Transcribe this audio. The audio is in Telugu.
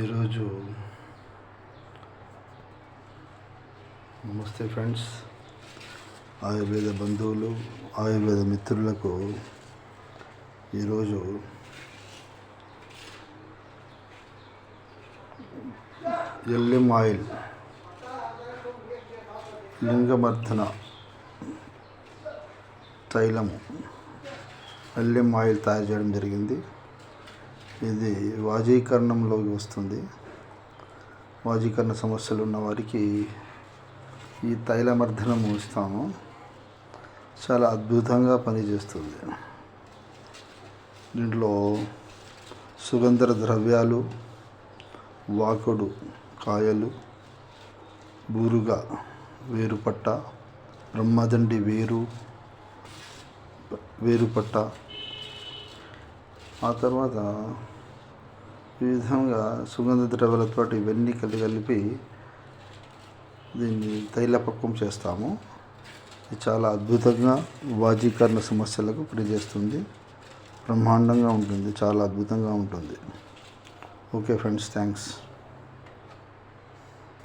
ఈరోజు నమస్తే ఫ్రెండ్స్. ఆయుర్వేద బంధువులు ఆయుర్వేద మిత్రులకు ఈరోజు ఎల్లిం ఆయిల్ లింగమర్ధన తైలము ఎల్లిం ఆయిల్ తయారు చేయడం జరిగింది. ఇది వాజీకరణంలోకి వస్తుంది. వాజీకరణ సమస్యలు ఉన్న వారికి ఈ తైలమర్ధనం ఇస్తాము. చాలా అద్భుతంగా పనిచేస్తుంది. దీంట్లో సుగంధ ద్రవ్యాలు వాకుడు కాయలు బూరుగ వేరుపట్ట బ్రహ్మదండి వేరు వేరుపట్ట ఆ తర్వాత ఈ విధంగా సుగంధ ద్రవ్యాలతో ఇవన్నీ కలిపి కలిపి దీన్ని తైలపక్వం చేస్తాము. ఇది చాలా అద్భుతంగా వాజీకరణ సమస్యలకు పనిచేస్తుంది. బ్రహ్మాండంగా ఉంటుంది. చాలా అద్భుతంగా ఉంటుంది. Okay friends thanks.